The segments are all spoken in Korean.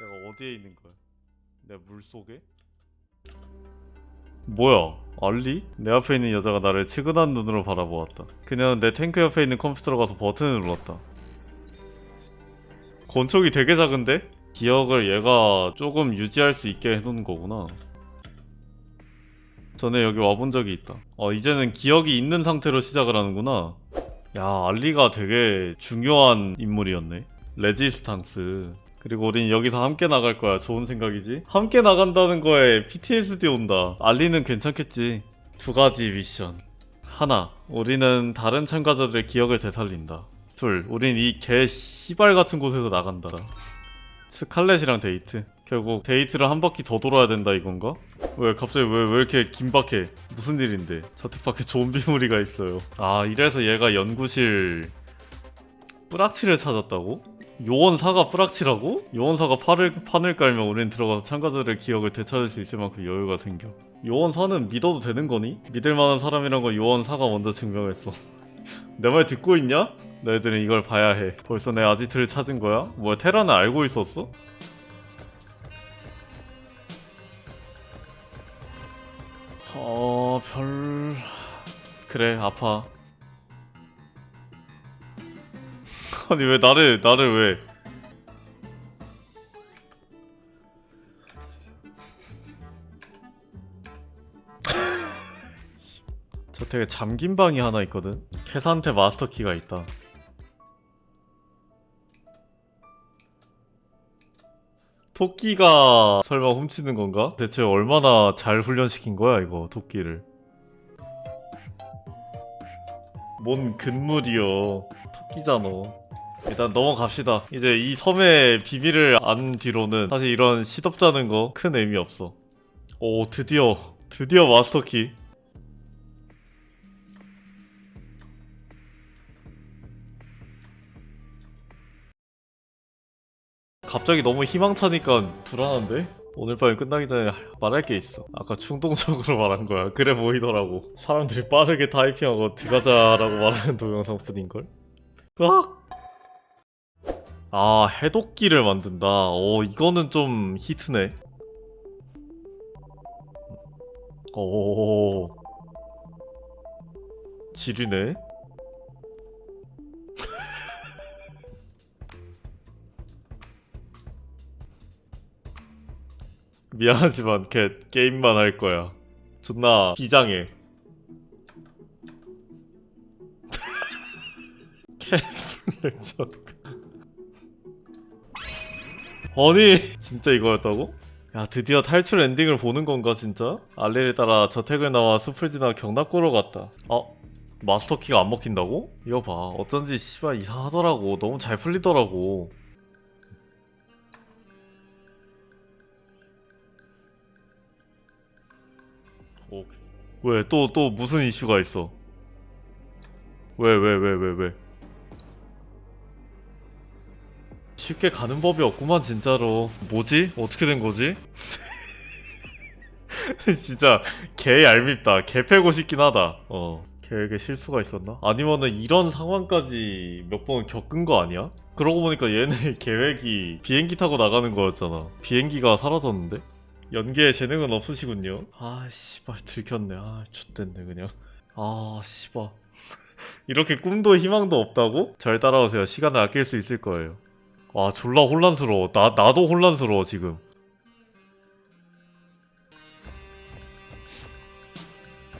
내가 어디에 있는 거야? 내물 속에? 뭐야? 알리? 내 앞에 있는 여자가 나를 치근한 눈으로 바라보았다. 그녀는 내 탱크 옆에 있는 컴퓨터로 가서 버튼을 눌렀다. 권총이 되게 작은데? 기억을 얘가 조금 유지할 수 있게 해놓은 거구나. 전에 여기 와본 적이 있다. 어, 이제는 기억이 있는 상태로 시작을 하는구나. 야, 알리가 되게 중요한 인물이었네. 레지스탕스. 그리고 우린 여기서 함께 나갈 거야. 좋은 생각이지? 함께 나간다는 거에 PTSD 온다. 알리는 괜찮겠지. 두 가지 미션. 하나, 우리는 다른 참가자들의 기억을 되살린다. 둘, 우린 이 개 씨발 같은 곳에서 나간다. 스칼렛이랑 데이트. 결국 데이트를 한 바퀴 더 돌아야 된다 이건가? 왜 갑자기 왜, 왜 이렇게 긴박해? 무슨 일인데? 저택 밖에 좀비 무리가 있어요. 아 이래서 얘가 연구실 뿌락치를 찾았다고? 요원사가 뿌락치라고? 요원사가 팔을, 판을 깔면 우린 들어가서 참가자들의 기억을 되찾을 수 있을 만큼 여유가 생겨. 요원사는 믿어도 되는 거니? 믿을 만한 사람이란 걸 요원사가 먼저 증명했어. 내 말 듣고 있냐? 너희들은 이걸 봐야 해. 벌써 내 아지트를 찾은 거야? 뭐야 테라는 알고 있었어? 어... 별... 그래 아파 아니 왜 나를 나를 왜? 저 되게 잠긴 방이 하나 있거든? 캐사한테 마스터 키가 있다. 토끼가 설마 훔치는 건가? 대체 얼마나 잘 훈련시킨 거야 이거 토끼를? 뭔 근물이여. 토끼잖아 일단 넘어갑시다 이제 이 섬의 비밀을 안 뒤로는 사실 이런 시덥잖은 거큰 의미 없어 오 드디어 드디어 마스터키 갑자기 너무 희망차니까 불안한데? 오늘 밤이 끝나기 전에 말할 게 있어. 아까 충동적으로 말한 거야. 그래 보이더라고. 사람들이 빠르게 타이핑하고 들어가자라고 말하는 동영상뿐인걸? 으악! 아, 해독기를 만든다. 어, 이거는 좀 히트네. 오. 지리네. 미안하지만 걔 게임만 할 거야. 존나 비장해. 캐스플렉션. 아니 진짜 이거였다고? 야 드디어 탈출 엔딩을 보는 건가 진짜? 알리를 따라 저택을 나와 숲을 지나 경납고로 갔다. 어? 마스터키가 안 먹힌다고? 이거 봐 어쩐지 씨발 이상하더라고 너무 잘 풀리더라고 오케이. 왜? 또, 또 무슨 이슈가 있어? 왜, 왜, 왜, 왜, 왜? 쉽게 가는 법이 없구만, 진짜로. 뭐지? 어떻게 된 거지? 진짜, 개 얄밉다. 개 패고 싶긴 하다. 어. 걔에게 실수가 있었나? 아니면은 이런 상황까지 몇 번 겪은 거 아니야? 그러고 보니까 얘네 계획이 비행기 타고 나가는 거였잖아. 비행기가 사라졌는데? 연기에 재능은 없으시군요. 아, 씨발, 들켰네. 아, 좆됐네, 그냥. 아, 씨발. 이렇게 꿈도 희망도 없다고? 잘 따라오세요. 시간을 아낄 수 있을 거예요. 와, 졸라 혼란스러워. 나, 나도 혼란스러워, 지금.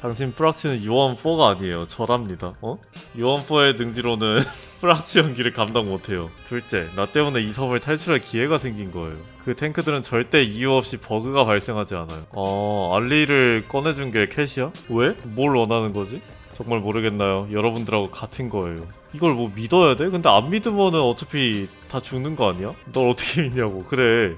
당신 프락치는 유언4가 아니에요. 저랍니다. 어? 유언4의 능지로는 프락치 연기를 감당 못해요. 둘째, 나 때문에 이 섬을 탈출할 기회가 생긴 거예요. 그 탱크들은 절대 이유 없이 버그가 발생하지 않아요. 어, 알리를 꺼내준 게 캣이야? 왜? 뭘 원하는 거지? 정말 모르겠나요. 여러분들하고 같은 거예요. 이걸 뭐 믿어야 돼? 근데 안 믿으면은 어차피 다 죽는 거 아니야? 널 어떻게 믿냐고. 그래.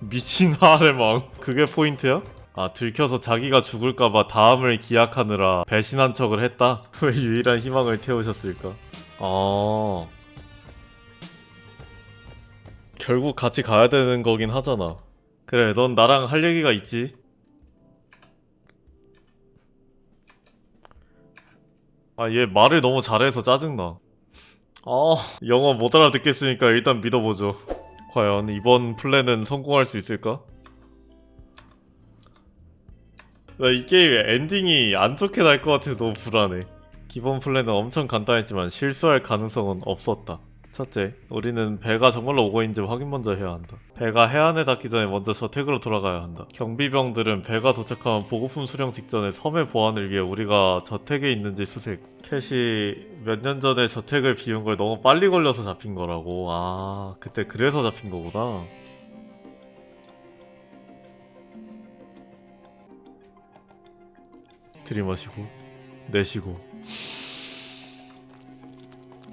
미친 하레망. 그게 포인트야? 아, 들켜서 자기가 죽을까봐 다음을 기약하느라 배신한 척을 했다? 왜 유일한 희망을 태우셨을까? 아. 결국 같이 가야 되는 거긴 하잖아. 그래, 넌 나랑 할 얘기가 있지. 아, 얘 말을 너무 잘해서 짜증나. 아 영어 못 알아듣겠으니까 일단 믿어보죠 과연 이번 플랜은 성공할 수 있을까? 나 이 게임 엔딩이 안 좋게 날 것 같아서 너무 불안해 기본 플랜은 엄청 간단했지만 실수할 가능성은 없었다 첫째, 우리는 배가 정말로 오고 있는지 확인 먼저 해야 한다. 배가 해안에 닿기 전에 먼저 저택으로 돌아가야 한다. 경비병들은 배가 도착하면 보급품 수령 직전에 섬의 보안을 위해 우리가 저택에 있는지 수색. 캣이 몇 년 전에 저택을 비운 걸 너무 빨리 걸려서 잡힌 거라고. 아, 그때 그래서 잡힌 거구나. 들이마시고, 내쉬고.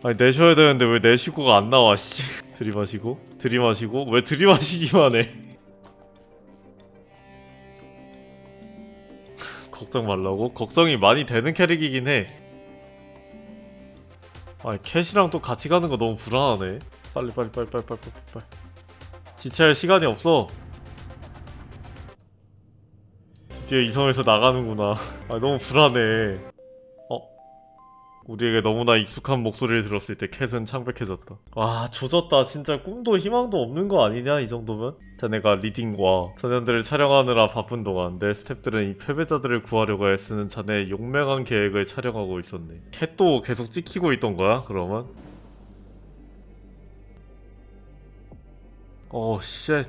아니 내셔야 되는데 왜 내쉬고가 안 나와 씨. 들이마시고? 들이마시고? 왜 들이마시기만 해? 걱정 말라고? 걱정이 많이 되는 캐릭이긴 해. 아니 캣이랑 또 같이 가는 거 너무 불안하네. 빨리 빨리 빨리 빨리 빨리 빨리 빨리. 지체할 시간이 없어. 드디어 이성에서 나가는구나. 아 너무 불안해 우리에게 너무나 익숙한 목소리를 들었을 때 캣은 창백해졌다. 와 조졌다. 진짜 꿈도 희망도 없는 거 아니냐 이 정도면? 자네가 리딩과 전현들을 촬영하느라 바쁜 동안 내 스탭들은 이 패배자들을 구하려고 애쓰는 자네의 용맹한 계획을 촬영하고 있었네. 캣도 계속 찍히고 있던 거야 그러면? 어 쉣.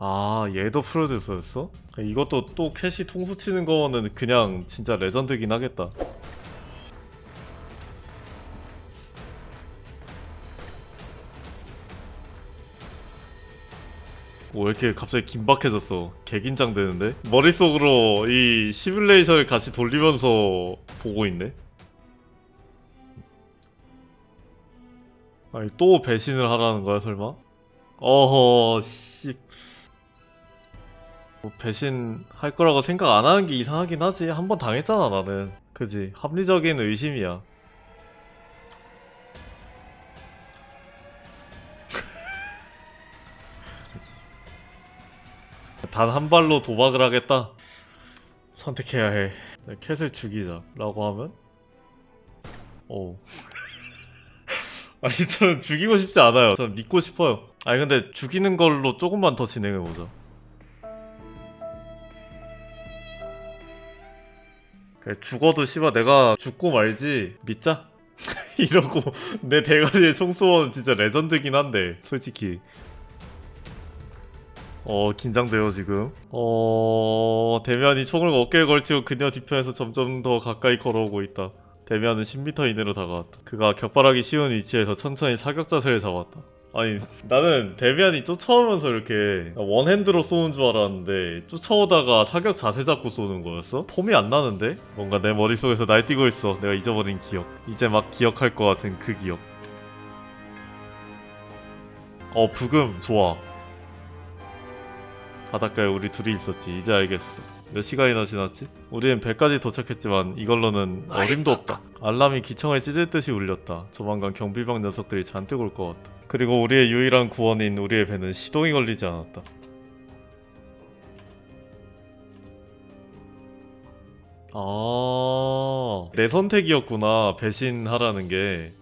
아 얘도 프로듀서였어? 이것도 또 캐시 통수 치는 거는 그냥 진짜 레전드긴 하겠다 오, 왜 이렇게 갑자기 긴박해졌어 개긴장 되는데? 머릿속으로 이 시뮬레이션을 같이 돌리면서 보고 있네 아니 또 배신을 하라는 거야 설마? 어허 씨 뭐 배신 할 거라고 생각 안 하는 게 이상하긴 하지. 한 번 당했잖아, 나는. 그지? 합리적인 의심이야. 단 한 발로 도박을 하겠다. 선택해야 해. 네, 캣을 죽이자. 라고 하면? 오. 아니, 저는 죽이고 싶지 않아요. 저는 믿고 싶어요. 아니, 근데 죽이는 걸로 조금만 더 진행해보자. 죽어도 씨발 내가 죽고 말지 믿자? 이러고 내 대가리에 총 쏘면 진짜 레전드긴 한데 솔직히. 어 긴장돼요 지금. 어 대면이 총을 어깨에 걸치고 그녀 뒤편에서 점점 더 가까이 걸어오고 있다. 대면은 10m 이내로 다가왔다. 그가 격발하기 쉬운 위치에서 천천히 사격 자세를 잡았다 아니 나는 데미안이 쫓아오면서 이렇게 원핸드로 쏘는 줄 알았는데 쫓아오다가 사격 자세 잡고 쏘는 거였어? 폼이 안 나는데? 뭔가 내 머릿속에서 날뛰고 있어. 내가 잊어버린 기억. 이제 막 기억할 것 같은 그 기억. 어 부금. 좋아. 바닷가에 우리 둘이 있었지. 이제 알겠어 몇 시간이나 지났지? 우리는 배까지 도착했지만 이걸로는 어림도 없다 알람이 기청을 찢을 듯이 울렸다 조만간 경비병 녀석들이 잔뜩 올 것 같다 그리고 우리의 유일한 구원인 우리의 배는 시동이 걸리지 않았다. 아, 내 선택이었구나. 배신하라는 게.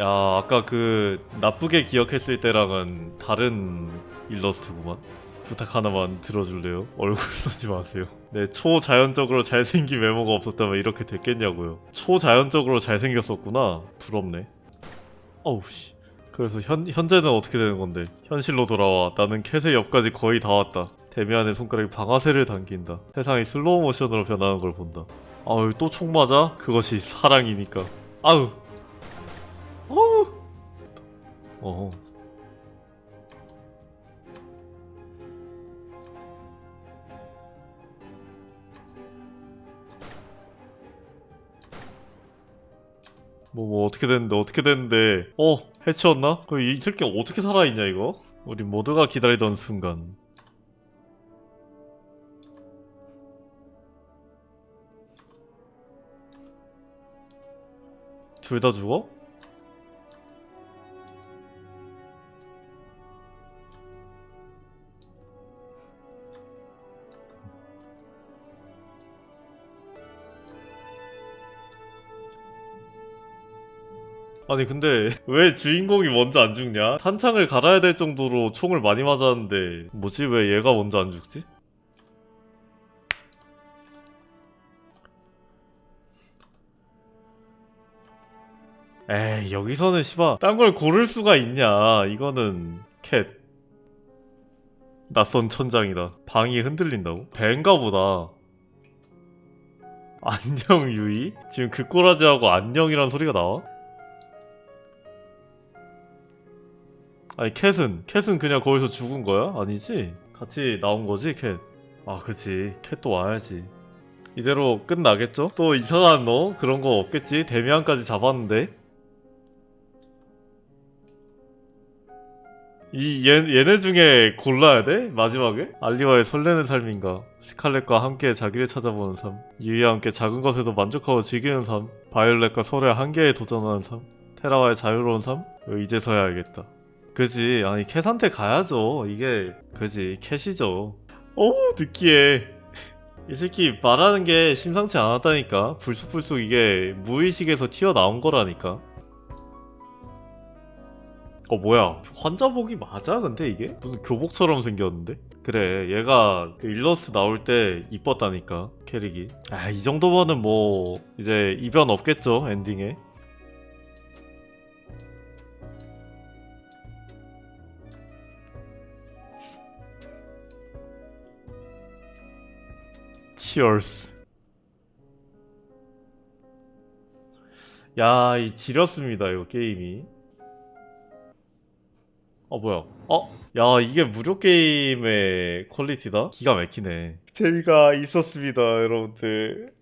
야, 아까 그 나쁘게 기억했을 때랑은 다른 일러스트구만. 부탁 하나만 들어줄래요? 얼굴 쓰지 마세요. 네, 초자연적으로 잘생긴 외모가 없었다면 이렇게 됐겠냐고요. 초자연적으로 잘생겼었구나. 부럽네. 어우 씨. 그래서 현, 현재는 어떻게 되는 건데? 현실로 돌아와. 나는 캣의 옆까지 거의 다 왔다. 데미안의 손가락이 방아쇠를 당긴다. 세상이 슬로우 모션으로 변하는 걸 본다. 아유, 또 총 맞아? 그것이 사랑이니까. 아우. 어허. 뭐, 뭐 어떻게 됐는데 어떻게 됐는데 어 해치웠나? 그이 새끼 어떻게 살아있냐 이거? 우리 모두가 기다리던 순간 둘 다 죽어? 아니 근데 왜 주인공이 먼저 안 죽냐? 탄창을 갈아야 될 정도로 총을 많이 맞았는데 뭐지 왜 얘가 먼저 안 죽지? 에이 여기서는 씨발 딴걸 고를 수가 있냐 이거는 캣 낯선 천장이다 방이 흔들린다고? 벤가 보다 안녕 유이? 지금 그 꼬라지하고 안녕이란 소리가 나와? 아니 캣은 캣은 그냥 거기서 죽은 거야? 아니지? 같이 나온 거지 캣? 아 그치 캣도 와야지 이대로 끝나겠죠? 또 이상한 너 그런 거 없겠지? 데미안까지 잡았는데 이 얘, 얘네 중에 골라야 돼? 마지막에? 알리와의 설레는 삶인가 스칼렛과 함께 자기를 찾아보는 삶 유이와 함께 작은 것에도 만족하고 즐기는 삶 바이올렛과 서로의 한계에 도전하는 삶 테라와의 자유로운 삶 이제서야 알겠다 그지. 아니 캣한테 가야죠. 이게 그지. 캣이죠. 어우 느끼해. 이 새끼 말하는 게 심상치 않았다니까. 불쑥불쑥 이게 무의식에서 튀어나온 거라니까. 어 뭐야. 환자복이 맞아 근데 이게? 무슨 교복처럼 생겼는데? 그래 얘가 그 일러스트 나올 때 이뻤다니까 캐릭이. 아 이 정도면은 뭐 이제 이변 없겠죠 엔딩에 Cheers. 야, 이 지렸습니다, 이거 게임이. 어, 뭐야? 어? 야, 이게 무료 게임의 퀄리티다? 기가 막히네. 재미가 있었습니다, 여러분들.